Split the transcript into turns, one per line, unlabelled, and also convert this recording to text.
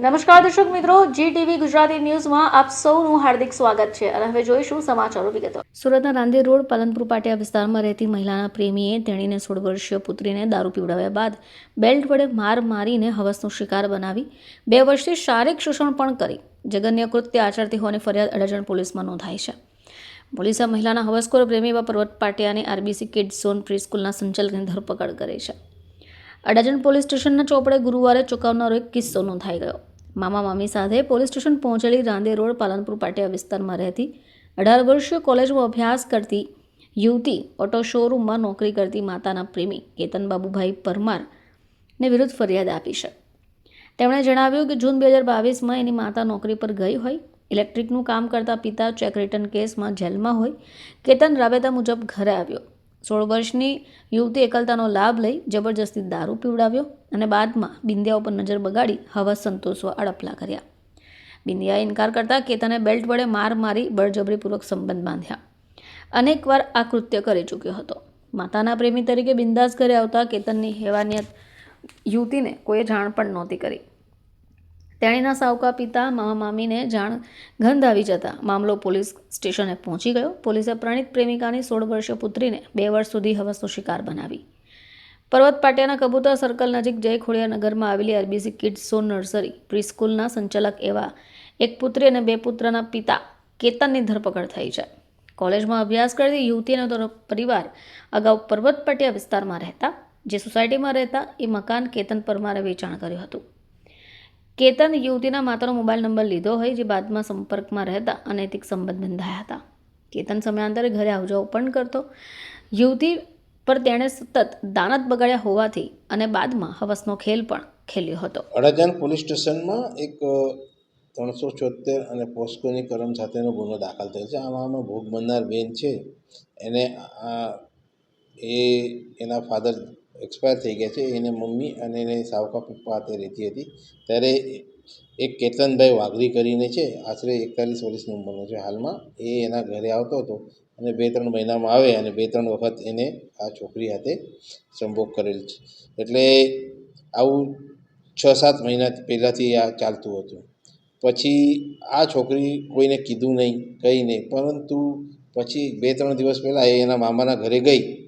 નમસ્કાર દર્શક મિત્રો જી ટીવી ગુજરાતી ન્યૂઝમાં આપ સૌનું હાર્દિક સ્વાગત છે અને હવે જોઈશું સમાચારો વિગતો. સુરતના રાંદેર રોડ પાલનપુર પાટિયા વિસ્તારમાં રહેતી મહિલાના પ્રેમીએ તેણીને સોળ વર્ષીય પુત્રીને દારૂ પીવડાવ્યા બાદ બેલ્ટ વડે માર મારીને હવસનો શિકાર બનાવી બે વર્ષથી શારીરિક શોષણ પણ કરી. જગન્ય કૃત્ય આચરતી હોવાની ફરિયાદ અડાજણ પોલીસમાં નોંધાઈ છે. પોલીસે મહિલાના હવસખોર પ્રેમી એવા પર્વત પાટિયાને આરબીસી કિડ્સ ઝોન પ્રી સ્કૂલના સંચાલકની ધરપકડ કરી છે. અડાજણ પોલીસ સ્ટેશનના ચોપડે ગુરુવારે ચોંકાવનારો એક કિસ્સો નોંધાઈ ગયો. મામા મામી સાથે પોલીસ સ્ટેશન પહોંચેલી રાંદે રોડ પાલનપુર પાટિયા વિસ્તારમાં રહેતી અઢાર વર્ષીય કોલેજમાં અભ્યાસ કરતી યુવતી ઓટો શોરૂમમાં નોકરી કરતી માતાના પ્રેમી કેતન બાબુભાઈ પરમારને વિરુદ્ધ ફરિયાદ આપી છે. તેમણે જણાવ્યું કે જૂન બે હજાર બાવીસમાં એની માતા નોકરી પર ગઈ હોય, ઇલેક્ટ્રિકનું કામ કરતા પિતા ચેક રિટર્ન કેસમાં જેલમાં હોય, કેતન રાબેતા મુજબ ઘરે આવ્યો. સોળ વર્ષની યુવતી એકલતાનો લાભ લઈ જબરજસ્તી દારૂ પીવડાવ્યો અને બાદમાં બિંદિયા ઉપર નજર બગાડી હવા સંતોષવા અડપલા કર્યા. બિંદિયાએ ઇનકાર કરતાં કેતને બેલ્ટ વડે માર મારી બળજબરીપૂર્વક સંબંધ બાંધ્યા. અનેકવાર આ કૃત્ય કરી ચૂક્યો હતો. માતાના પ્રેમી તરીકે બિંદાસ ઘરે આવતા કેતનની હેવાનિયત યુવતીને કોઈએ જાણ પણ નહોતી કરી. તેણીના સાવકા પિતા મામા મામીને જાણ ગંધ આવી જતા મામલો પોલીસ સ્ટેશને પહોંચી ગયો. પોલીસે પ્રણીત પ્રેમિકાની સોળ વર્ષીય પુત્રીને બે વર્ષ સુધી હવસનો શિકાર બનાવી. પર્વત પાટિયાના કબૂતર સર્કલ નજીક જય ખોડિયા નગરમાં આવેલી RBC kids zone nursery pre સ્કૂલના સંચાલક એવા એક પુત્રી અને બે પુત્રના પિતા કેતનની ધરપકડ થઈ છે. કોલેજમાં અભ્યાસ કરતી યુવતી અને તેનો પરિવાર અગાઉ પર્વત પાટિયા વિસ્તારમાં રહેતા. જે સોસાયટીમાં રહેતા એ મકાન કેતન પરમારે વેચાણ કર્યું હતું. કેતન યુવતીના માતાનો મોબાઈલ નંબર લીધો હોય જે બાદમાં સંપર્કમાં રહેતા અનૈતિક સંબંધ બંધાયા હતા. કેતન સમયાંતરે ઘરે આવજાવ પણ કરતો. યુવતી પર તેણે સતત દાનત બગાડ્યા હોવાથી અને બાદમાં હવસનો ખેલ પણ ખેલ્યો હતો.
અડાજણ પોલીસ સ્ટેશનમાં એક ત્રણસો છોતેર અને પોસ્કોની કરમ સાથેનો ગુનો દાખલ થયો છે. આમાં ભોગ બનનાર બેન છે. એને એ, એના ફાધર એક્સપાયર થઈ ગયા છે. એને મમ્મી અને એને સાવકા પપ્પા હાથે રહેતી હતી. ત્યારે એક કેતનભાઈ વાઘરી કરીને છે, આશરે એકતાલીસ વર્ષની ઉંમરનો છે હાલમાં. એ એના ઘરે આવતો હતો અને બે ત્રણ મહિનામાં આવે અને બે ત્રણ વખત એને આ છોકરી હાથે સંભોગ કરેલ છે. એટલે આવું છ સાત મહિના પહેલાંથી આ ચાલતું હતું. પછી આ છોકરી કોઈને કીધું નહીં, કંઈ નહીં. પરંતુ પછી બે ત્રણ દિવસ પહેલાં એ એના મામાના ઘરે ગઈ.